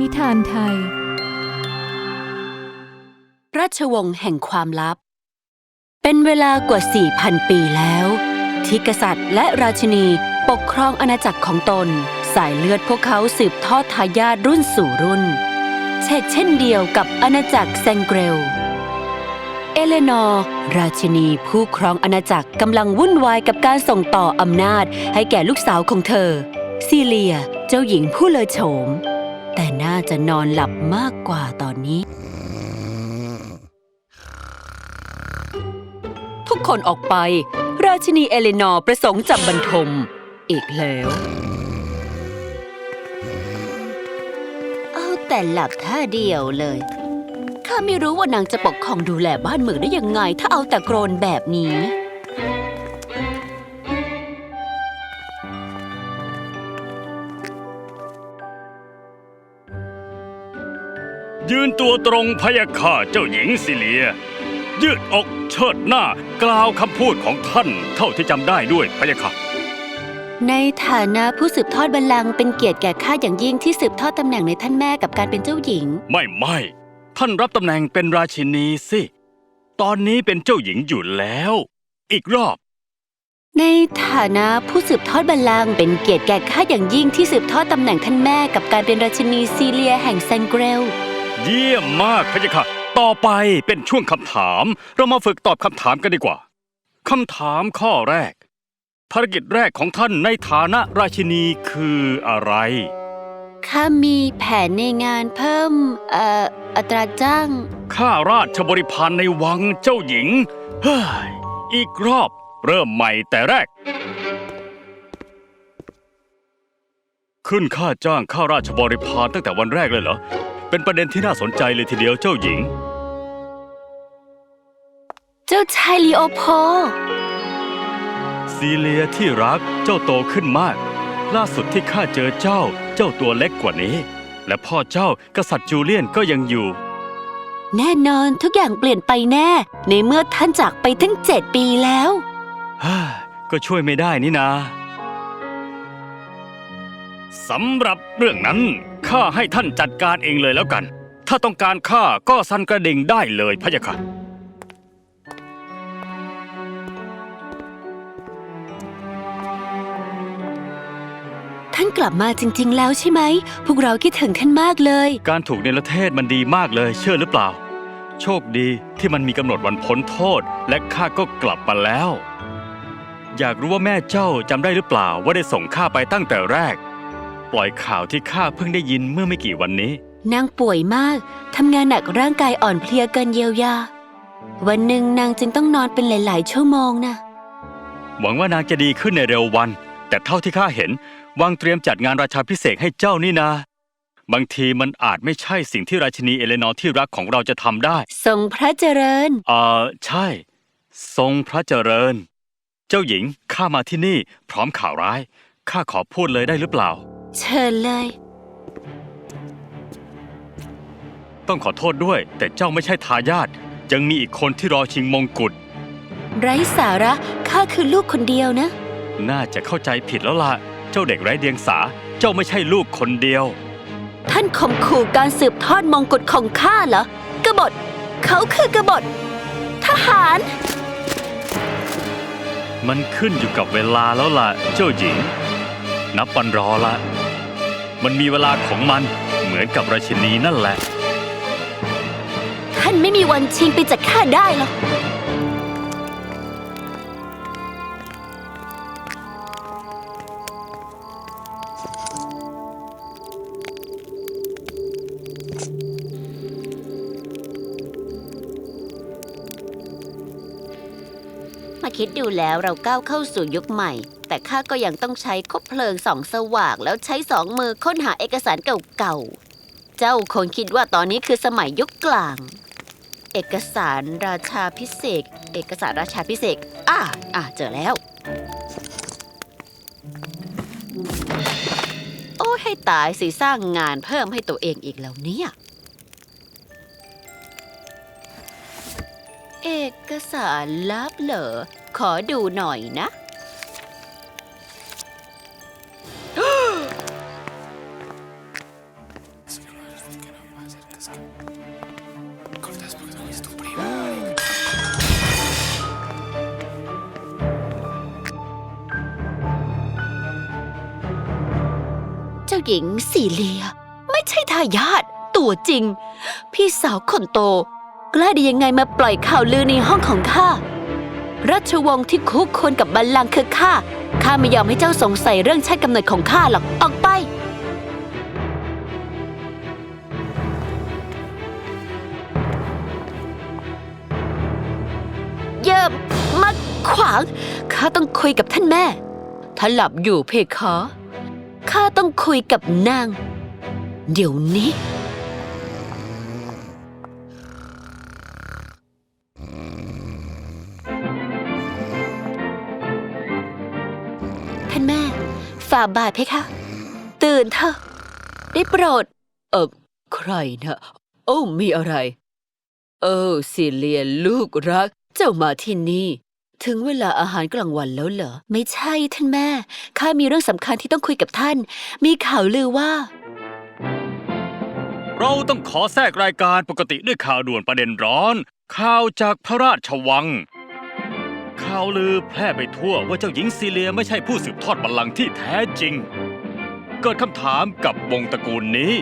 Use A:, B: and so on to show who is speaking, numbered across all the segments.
A: นิทานไทย
B: ราชวงศ์แห่งความลับ เป็นเวลากว่า 4,000 ปีแล้ว ที่กษัตริย์และราชินีปกครองอาณาจักรของตน สายเลือดพวกเขาสืบทอดทายาทรุ่นสู่รุ่น เช่นเช่นเดียวกับอาณาจักรแซงเกรล เอเลนอร์ราชินีผู้ครองอาณาจักรกำลังวุ่นวายกับการส่งต่ออำนาจให้แก่ลูกสาวของเธอ ซีเลีย เจ้าหญิงผู้เลอโฉม แต่น่าจะนอนหลับมากกว่าตอนนี้ ทุกคนออกไป ราชินีเอเลนอร์ประสงค์จับบรรทม อีกแล้ว เอาแต่หลับท่าเดียวเลย ข้าไม่รู้ว่านางจะปกครองดูแลบ้านเมืองได้ยังไง ถ้าเอาแต่โกรนแบบนี้
C: ตัวตรงพะยาค่ะเจ้าหญิงซิเลีย ยืดอกเชิดหน้ากล่าวคำพูดของท่านเท่าที่จำได้ด้วยพะยาค่ะ
B: ในฐานะผู้สืบทอดบัลลังก์เป็นเกียรติแก่ข้าอย่างยิ่งที่สืบทอดตำแหน่งในท่านแม่กับการเป็นเจ้าหญิง
C: ไม่ไม่ ท่านรับตำแหน่งเป็นราชินีสิ ตอนนี้เป็นเจ้าหญิงอยู่แล้ว อีกรอบ
B: ในฐานะผู้สืบทอดบัลลังก์เป็นเกียรติแก่ข้าอย่างยิ่งที่สืบทอดตำแหน่งท่านแม่กับการเป็นราชินีซีเลียแห่งแซงเกรล
C: เยี่ยมมากพะยะค่ะ ต่อไปเป็นช่วงคำถาม เรามาฝึกตอบคำถามกันดีกว่าคำถามข้อแรก ภารกิจแรกของท่านในฐานะราชินีคืออะไร
B: ข้ามีแผนในงานเพิ่มเอ่ออัตราจ้าง
C: ข้าราชบริพารในวังเจ้าหญิง เฮ้ย อีกรอบเริ่มใหม่แต่แรก ขึ้นค่าจ้างข้าราชบริพารตั้งแต่วันแรกเลยเหรอ เป็นประเด็นที่น่าสนใจเลยทีเดียวเจ้าหญิง
B: เจ้าชายลีโอโพล
C: ซีเลียที่รักเจ้าโตขึ้นมาก ล่าสุดที่ข้าเจอเจ้า เจ้าตัวเล็กกว่านี้ และพ่อเจ้ากษัตริย์จูเลียนก็ยังอยู่
B: แน่นอนทุกอย่างเปลี่ยนไปแน่ ในเมื่อท่านจากไปตั้งเจ็ดปีแล้ว
C: ฮ่าก็ช่วยไม่ได้นี่นา สำหรับเรื่องนั้น ข้าให้ท่านจัดการเองเลยแล้วกัน ถ้าต้องการข้าก็สั่นกระดิ่งได้เลยพะยะค่ะ
B: ท่านกลับมาจริง ๆ แล้วใช่ไหม พวกเราคิดถึงท่านมากเลย
C: การถูกเนรเทศมันดีมากเลยเชื่อหรือเปล่า โชคดีที่มันมีกำหนดวันพ้นโทษ และข้าก็กลับมาแล้ว อยากรู้ว่าแม่เจ้าจำได้หรือเปล่าว่าได้ส่งข้าไปตั้งแต่แรก ปล่อยข่าวที่ข้าเพิ่งได้ยินเมื่อไม่กี่วันนี้
B: นางป่วยมาก ทำงานหนักร่างกายอ่อนเพลียเกินเยียวยา วันหนึ่งนางจึงต้องนอนเป็นหลาย ๆ ชั่วโมงนะ
C: หวังว่านางจะดีขึ้นในเร็ววัน แต่เท่าที่ข้าเห็นวังเตรียมจัดงานราชาพิเศษกให้เจ้านี่นา บางทีมันอาจไม่ใช่สิ่งที่ราชินีเอเลนอร์ที่รักของเราจะทำได้
B: ทรงพระเจริญ
C: เอ่อใช่ ทรงพระเจริญ เจ้าหญิงข้ามาที่นี่พร้อมข่าวร้าย ข้าขอพูดเลยได้หรือเปล่า
B: เชิญเลย
C: ต้องขอโทษด้วย แต่เจ้าไม่ใช่ทายาทยังมีอีกคนที่รอชิงมงกุฎ
B: ไร้สาระข้าคือลูกคนเดียวนะ
C: น่าจะเข้าใจผิดแล้วล่ะ เจ้าเด็กไร้เดียงสา เจ้าไม่ใช่ลูกคนเดียว
B: ท่านข่มขู่การสืบทอดมงกุฎของข้าเหรอกบฏเขาคือกบฏทหาร
C: มันขึ้นอยู่กับเวลาแล้วล่ะ เจ้าหญิง นับวันรอละ มันมีเวลาของมันเหมือนกับราชินีนั่นแหละ
B: ท่านไม่มีวันชิงไปจากข้าได้หรอกมาคิดดูแล้วเราก้าวเข้าสู่ยุคใหม่ แต่ข้าก็ยังต้องใช้คบเพลิงส่องสว่างแล้วใช้สองมือค้นหาเอกสารเก่าๆ เจ้าคงคิดว่าตอนนี้คือสมัยยุคกลาง เอกสารราชาพิเศษ เอกสารราชาพิเศษอ่าอ่าเจอแล้ว โอ้ให้ตายสิสร้างงานเพิ่มให้ตัวเองอีกแล้วเนี่ยเอกสารลับเหรอ ขอดูหน่อยนะ้าหญิงซีเลีย ไม่ใช่ทายาทตัวจริง พี่สาวคนโต กล้าได้ยังไงมาปล่อยข่าวลือในห้องของข้าราชวงศ์ที่คุกคนกับบัลลังก์คือข้าข้าไม่ยอมให้เจ้าสงสัยเรื่องชาติกำเนิดของข้าหรอกออกไป เยิบมาขวางข้าต้องคุยกับท่านแม่ถ้าหลับอยู่เพคะ ข้าต้องคุยกับนาง เดี๋ยวนี้ ท่านแม่ ฝ่าบาทเพคะ ตื่นเถอะ ได้โปรด เออใครนะโอ้มีอะไร เออซิเลียนลูกรัก เจ้ามาที่นี่ ถึงเวลาอาหารกลางวันแล้วเหรอ ไม่ใช่ท่านแม่ ข้ามีเรื่องสำคัญที่ต้องคุยกับท่าน มีข่าวลือว่า
C: เราต้องขอแทรกรายการปกติด้วยข่าวด่วนประเด็นร้อน ข่าวจากพระราชวัง ข่าวลือแพร่ไปทั่วว่าเจ้าหญิงซีเลียไม่ใช่ผู้สืบทอดบัลลังก์ที่แท้จริง เกิดคำถามกับวงตระกูลนี้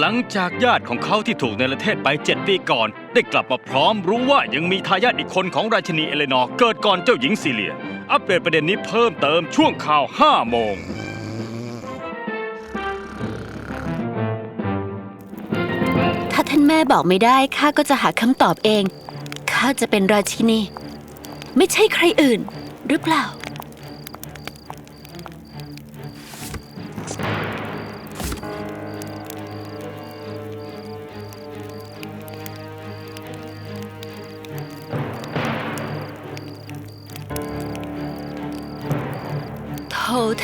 C: หลังจากญาติของเขาที่ถูกในประเทศไปเจ็ดปีก่อน ได้กลับมาพร้อมรู้ว่ายังมีทายาทอีกคนของราชินีเอเลนอร์เกิดก่อนเจ้าหญิงซีเลีย อัปเดตประเด็นนี้เพิ่มเติมช่วงข่าว 5 โมง
B: ถ้าท่านแม่บอกไม่ได้ข้าก็จะหาคำตอบเองข้าจะเป็นราชินี ไม่ใช่ใครอื่น หรือเปล่า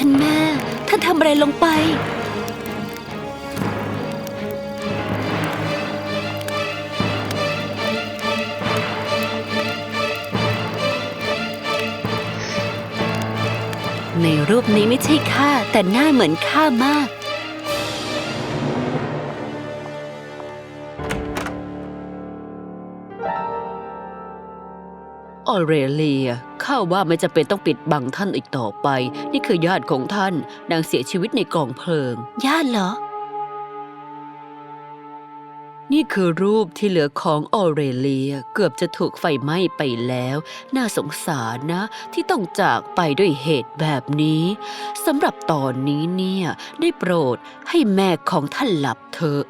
B: ท่านแม่ ท่านทำอะไรลงไป ในรูปนี้ไม่ใช่ข้าแต่หน้าเหมือนข้ามาก ออเรเลีย ข้าว่าไม่จะเป็นต้องปิดบังท่านอีกต่อไป นี่คือญาติของท่าน นางเสียชีวิตในกองเพลิง ญาติเหรอ นี่คือรูปที่เหลือของออเรเลีย เกือบจะถูกไฟไหม้ไปแล้ว น่าสงสารนะ ที่ต้องจากไปด้วยเหตุแบบนี้สำหรับตอนนี้เนี่ย ได้โปรดให้แม่ของท่านหลับเถอะ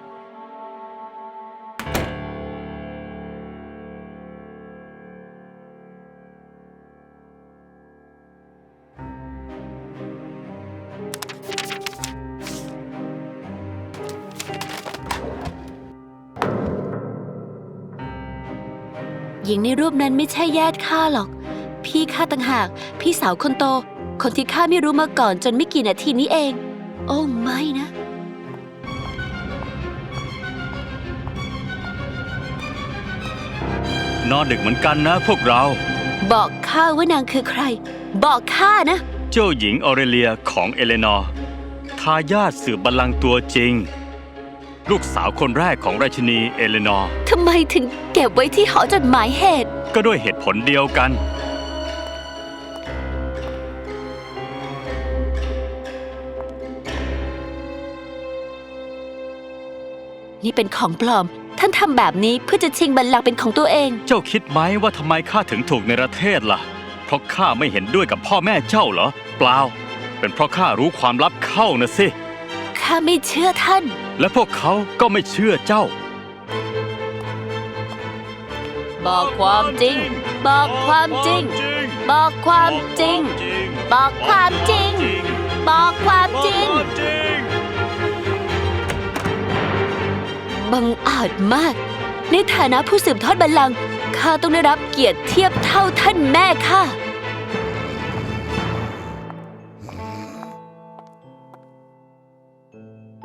B: หญิงในรูปนั้นไม่ใช่ญาติข้าหรอก พี่ข้าต่างหาก พี่สาวคนโต คนที่ข้าไม่รู้มาก่อนจนไม่กี่นาทีนี้เอง โอ้ไม่นะ
C: นอนดึกเหมือนกันนะพวกเรา
B: บอกข้าว่านางคือใคร บอกข้านะ
C: เจ้าหญิงออเรเลียของเอเลนอร์ทายาทสืบบัลลังก์ตัวจริง ลูกสาวคนแรกของราชินีเอเลนอร์
B: ทำไมถึงเก็บไว้ที่หอจดหมายเหตุ
C: ก็ด้วยเหตุผลเดียวกัน
B: นี่เป็นของปลอม ท่านทำแบบนี้เพื่อจะชิงบัลลังก์เป็นของตัวเอง
C: เจ้าคิดไหมว่าทำไมข้าถึงถูกในประเทศล่ะ เพราะข้าไม่เห็นด้วยกับพ่อแม่เจ้าเหรอ เปล่า เป็นเพราะข้ารู้ความลับเข้านะสิ
B: ข้าไม่เชื่อท่าน
C: และพวกเขาก็ไม่เชื่อเจ้า
B: บอกความจริง บอกความจริง บอกความจริง บอกความจริง บอกความจริง บังอาจมาก ในฐานะผู้สืบทอดบัลลังก์ข้าต้องได้รับเกียรติเทียบเท่าท่านแม่ค่ะ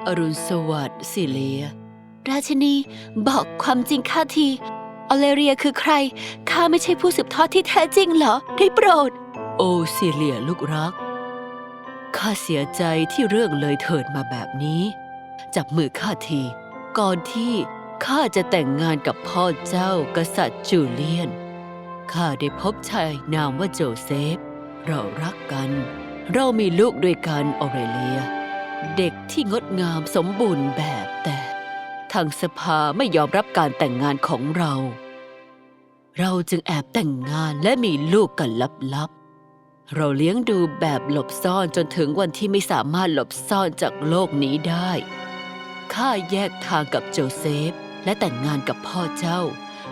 B: อรุณสวัสดิ์สิเลีย ราชินีบอกความจริงข้าทีออเลเรียคือใคร ข้าไม่ใช่ผู้สืบทอดที่แท้จริงเหรอ ได้โปรด โอซิเลียลูกรัก ข้าเสียใจที่เรื่องเลยเถิดมาแบบนี้ จับมือข้าที ก่อนที่ข้าจะแต่งงานกับพ่อเจ้ากษัตริย์จูเลียน ข้าได้พบชายนามว่าโจเซฟ เรารักกัน เรามีลูกด้วยกันออเรเลีย เด็กที่งดงามสมบูรณ์แบบแต่ ทางสภาไม่ยอมรับการแต่งงานของเรา เราจึงแอบแต่งงานและมีลูกกันลับๆ เราเลี้ยงดูแบบหลบซ่อนจนถึงวันที่ไม่สามารถหลบซ่อนจากโลกนี้ได้ ข้าแยกทางกับโจเซฟ และแต่งงานกับพ่อเจ้า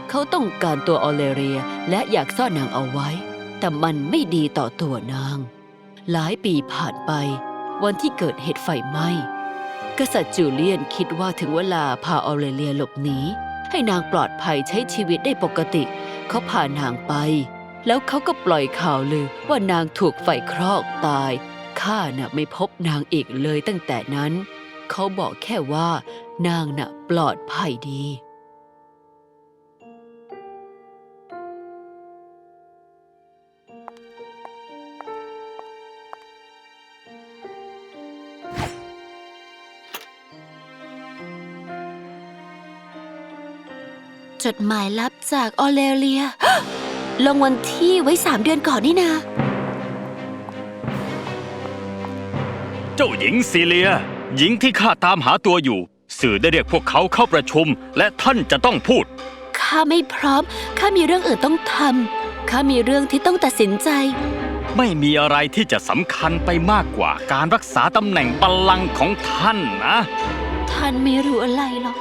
B: เขาต้องการตัวออเลเรียและอยากซ่อนนางเอาไว้ แต่มันไม่ดีต่อตัวนาง หลายปีผ่านไป วันที่เกิดเหตุไฟไหม้กษัตริย์จูเลียนคิดว่าถึงเวลาพาออเรเลียหลบหนีให้นางปลอดภัยใช้ชีวิตได้ปกติ เขาพานางไป แล้วเขาก็ปล่อยข่าวลือว่านางถูกไฟคลอกตายข้าน่ะไม่พบนางอีกเลยตั้งแต่นั้น เขาบอกแค่ว่านางน่ะปลอดภัยดี จดหมายลับจากออเลเลีย ลงวันที่ไว้สามเดือนก่อนนี่นา
C: เจ้าหญิงซีเลีย หญิงที่ข้าตามหาตัวอยู่ สื่อได้เรียกพวกเขาเข้าประชุม และท่านจะต้องพูด
B: ข้าไม่พร้อม ข้ามีเรื่องอื่นต้องทำข้ามีเรื่องที่ต้องตัดสินใจ
C: ไม่มีอะไรที่จะสำคัญไปมากกว่าการรักษาตำแหน่งบัลลังก์ของท่านนะ
B: ท่านไม่รู้อะไรหรอก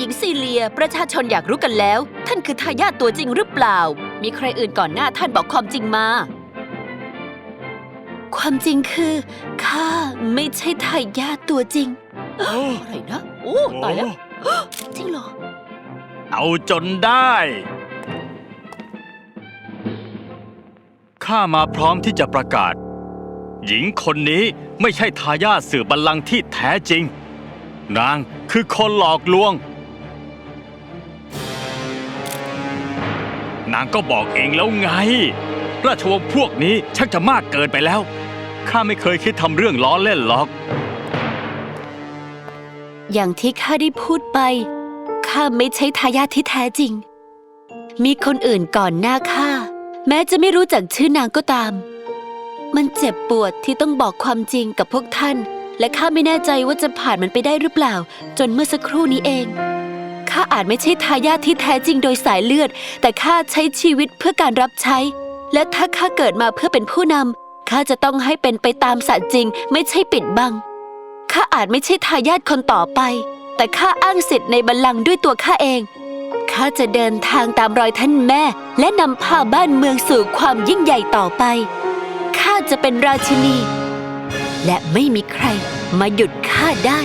B: หญิงซีเลีย ประชาชนอยากรู้กันแล้ว ท่านคือทายาทตัวจริงหรือเปล่า มีใครอื่นก่อนหน้าท่านบอกความจริงมา ความจริงคือข้าไม่ใช่ทายาทตัวจริง อะไรนะ โอ้ตายแล้ว จริงเหรอ
C: เอาจนได้ ข้ามาพร้อมที่จะประกาศ หญิงคนนี้ไม่ใช่ทายาทสื่อบัลลังก์ที่แท้จริง นางคือคนหลอกลวง นางก็บอกเองแล้วไง ราชวงศ์พวกนี้ชักจะมากเกินไปแล้ว ข้าไม่เคยคิดทำเรื่องล้อเล่นหรอก
B: อย่างที่ข้าได้พูดไป ข้าไม่ใช่ทายาทที่แท้จริง มีคนอื่นก่อนหน้าข้า แม้จะไม่รู้จักชื่อนางก็ตาม มันเจ็บปวดที่ต้องบอกความจริงกับพวกท่าน และข้าไม่แน่ใจว่าจะผ่านมันไปได้หรือเปล่า จนเมื่อสักครู่นี้เอง ข้าอาจไม่ใช่ทายาทที่แท้จริงโดยสายเลือด แต่ข้าใช้ชีวิตเพื่อการรับใช้ และถ้าข้าเกิดมาเพื่อเป็นผู้นำข้าจะต้องให้เป็นไปตามสัจจริง ไม่ใช่ปิดบังข้าอาจไม่ใช่ทายาทคนต่อไป แต่ข้าอ้างสิทธิ์ในบัลลังก์ด้วยตัวข้าเองข้าจะเดินทางตามรอยท่านแม่ และนำพาบ้านเมืองสู่ความยิ่งใหญ่ต่อไปข้าจะเป็นราชินี และไม่มีใครมาหยุดข้าได้